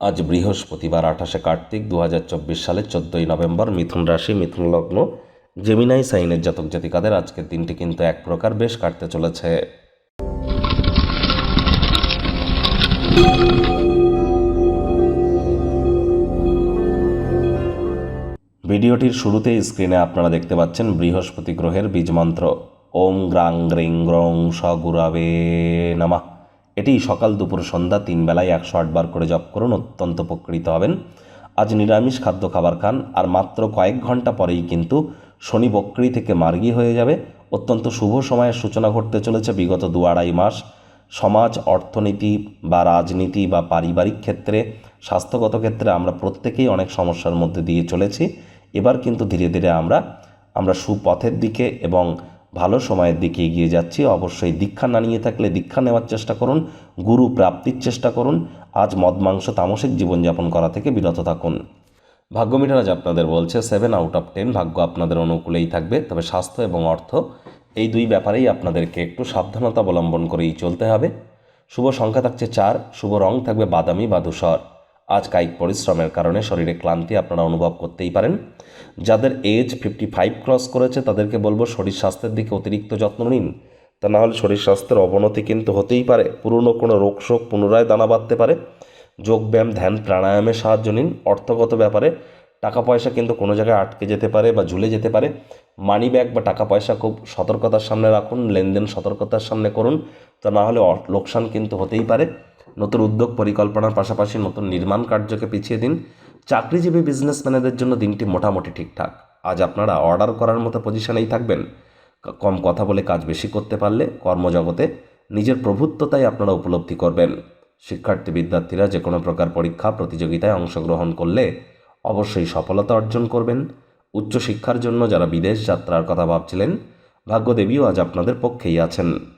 আজ বৃহস্পতিবার, আঠাশে কার্তিক দু হাজার চব্বিশ সালের চোদ্দোই নভেম্বর মিথুন রাশি, মিথুন লগ্ন জেমিনাই সাইনের জাতক জাতিকাদের আজকের দিনটি কিন্তু এক প্রকার বেশ কাটতে চলেছে। ভিডিওটির শুরুতেই স্ক্রিনে আপনারা দেখতে পাচ্ছেন বৃহস্পতি গ্রহের বীজ মন্ত্র। ওম গ্রাং গ্রিং গ্রং স গুরাবে নামা। এটি সকাল দুপুর সন্ধ্যা তিন বেলায় একশো আটবার করে জপ করুন, অত্যন্ত উপকৃত হবেন। আজ নিরামিষ খাদ্য খাবার খান, আর মাত্র কয়েক ঘণ্টা পরেই কিন্তু শনি বক্রি থেকে মার্গী হয়ে যাবে। অত্যন্ত শুভ সময়ের সূচনা ঘটতে চলেছে বিগত দু আড়াই মাস। সমাজ, অর্থনীতি বা রাজনীতি বা পারিবারিক ক্ষেত্রে, স্বাস্থ্যগত ক্ষেত্রে আমরা প্রত্যেকেই অনেক সমস্যার মধ্যে দিয়ে চলেছি। এবার কিন্তু ধীরে ধীরে আমরা আমরা সুপথের দিকে এবং ভালো সময়ের দিকে এগিয়ে যাচ্ছি। অবশ্যই দীক্ষা না নিয়ে থাকলে দীক্ষা নেওয়ার চেষ্টা করুন, গুরু প্রাপ্তির চেষ্টা করুন। আজ মদ, মাংস, তামসিক জীবনযাপন করা থেকে বিরত থাকুন। ভাগ্য মিটার আজ আপনাদের বলছে সেভেন আউট অফ টেন ভাগ্য আপনাদের অনুকূলেই থাকবে। তবে স্বাস্থ্য এবং অর্থ, এই দুই ব্যাপারেই আপনাদেরকে একটু সাবধানতা অবলম্বন করেই চলতে হবে। শুভ সংখ্যা থাকছে চার, শুভ রং থাকবে বাদামি বা ধূসর। আজ কায়িক পরিশ্রমের কারণে শরীরে ক্লান্তি আপনারা অনুভব করতেই পারেন। যাদের এজ ফিফটি ফাইভ ক্রস করেছে, তাদেরকে বলব শরীর স্বাস্থ্যের দিকে অতিরিক্ত যত্ন নিন। তা নাহলে শরীর স্বাস্থ্যের অবনতি কিন্তু হতেই পারে। পুরনো কোনো রোগ শোক পুনরায় দানা বাঁধতে পারে। যোগব্যায়াম ধ্যান প্রাণায়ামের সাহায্য নিন। অর্থগত ব্যাপারে টাকা পয়সা কিন্তু কোনো জায়গায় আটকে যেতে পারে বা ঝুলে যেতে পারে। মানি ব্যাগ বা টাকা পয়সা খুব সতর্কতার সামনে রাখুন। লেনদেন সতর্কতার সামনে করুন। তা না হলে লোকসান কিন্তু হতেই পারে। নতুন উদ্যোগ পরিকল্পনার পাশাপাশি নতুন নির্মাণ কার্যকে পিছিয়ে দিন। চাকরিজীবী বিজনেসম্যানেদের জন্য দিনটি মোটামুটি ঠিকঠাক। আজ আপনারা অর্ডার করার মতো পজিশনেই থাকবেন। কম কথা বলে কাজ বেশি করতে পারলে কর্মজগতে নিজের প্রভুত্বতাই আপনারা উপলব্ধি করবেন। শিক্ষার্থী বিদ্যার্থীরা যে কোনো প্রকার পরীক্ষা, প্রতিযোগিতায় অংশগ্রহণ করলে অবশ্যই সফলতা অর্জন করবেন। উচ্চশিক্ষার জন্য যারা বিদেশ যাত্রার কথা ভাবছিলেন, ভাগ্যদেবীও আজ আপনাদের পক্ষেই আছেন।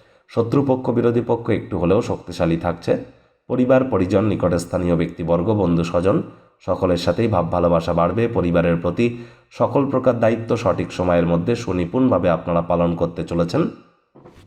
শত্রুপক্ষ, বিরোধী পক্ষ একটু হলেও শক্তিশালী থাকছে। পরিবার, পরিজন, নিকটস্থানীয় ব্যক্তিবর্গ বন্ধু, স্বজন, সকলের সাথেই ভাব, ভালোবাসা বাড়বে। পরিবারের প্রতি সকল প্রকার দায়িত্ব সঠিক সময়ের মধ্যে সুনিপুণভাবে আপনারা পালন করতে চলেছেন।